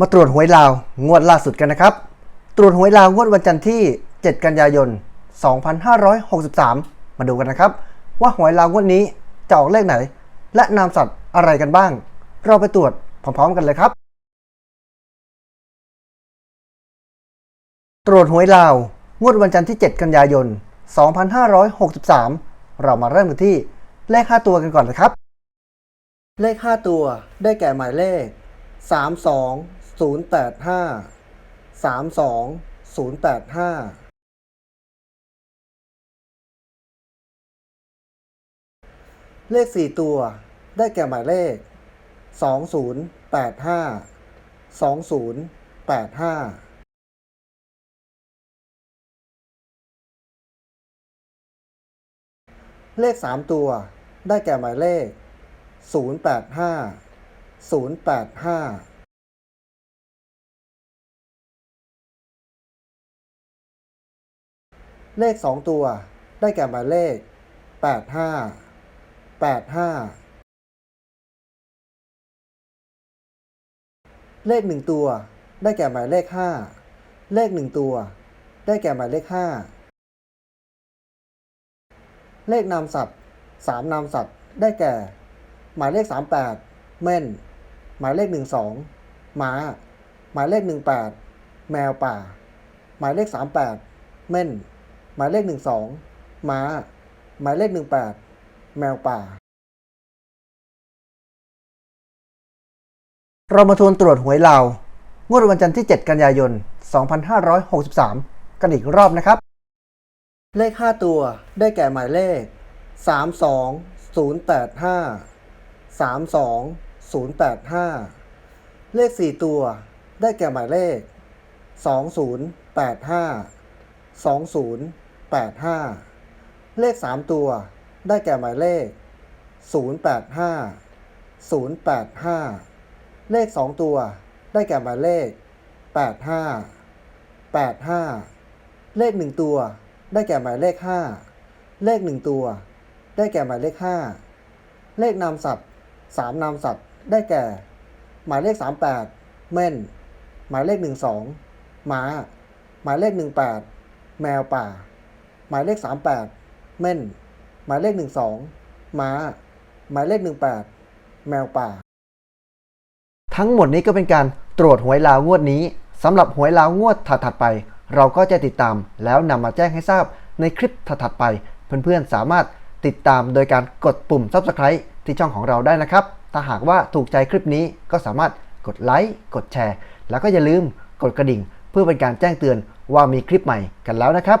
มาตรวจหวยลาวงวดล่าสุดกันนะครับ ตรวจหวยลาวงวดวันจันทร์ที่ 7 กันยายน 2563 มาดูกันนะครับ ว่าหวยลาวงวดนี้จะออกเลขไหน และนามสัตว์อะไรกันบ้าง เราไปตรวจพร้อมๆกันเลยครับ ตรวจหวยลาวงวดวันจันทร์ที่ 7 กันยายน 2563 เรามาเริ่มกันที่เลข 5 ตัวกันก่อนนะครับ เลข 5 ตัวได้แก่หมายเลข32 32085 32085เลข4ตัวได้แก่หมายเลข2085 2085เลข3ตัวได้แก่หมายเลข085 085 เลข 2 ตัว ได้แก่หมายเลข 85 85 เลข 1 ตัว ได้แก่หมายเลข 5 เลข 1 ตัว ได้แก่หมายเลข 5 เลขนามสัตว์ 3 นามสัตว์ ได้แก่ หมายเลข 38 เม่น หมายเลข 12 ม้า หมายเลข 18 แมวป่า หมายเลข 38 เม่น หมายเลข 12 ม้า หมายเลข 18 แมวป่า เรามาทวนตรวจหวยลางวดวันจันทร์ที่ 7 กันยายน 2563 กันอีกรอบนะครับ เลข 5 ตัวได้แก่หมายเลข 32085 32085 เลข 4 ตัว ได้แก่หมายเลข 2085 8 5 เลข 3 ตัว ได้แก่หมายเลข 085 085 เลข 2 ตัว ได้แก่หมายเลข 85 85 เลข 1 ตัว ได้แก่หมายเลข 5 เลข 1 ตัว ได้แก่หมายเลข 5 เลขนามสัตว์ 3 นามสัตว์ ได้แก่ หมายเลข 38 เม่น หมายเลข 12 ม้า หมายเลข 18 แมวป่า หมายเลข 38 เม่น หมายเลข 12 ม้า หมายเลข 18 แมวป่า ทั้งหมดนี้ก็เป็นการตรวจหวยลาวงวดนี้สำหรับหวยลาวงวดถัดๆไป เราก็จะติดตามแล้วนำมาแจ้งให้ทราบในคลิปถัดๆไป เพื่อนๆสามารถติดตามโดยการกดปุ่ม Subscribe ที่ช่องของเราได้นะครับ ถ้าหากว่าถูกใจคลิปนี้ก็สามารถกดไลค์กดแชร์ แล้วก็อย่าลืมกดกระดิ่ง เพื่อเป็นการแจ้งเตือนว่ามีคลิปใหม่กันแล้วนะครับ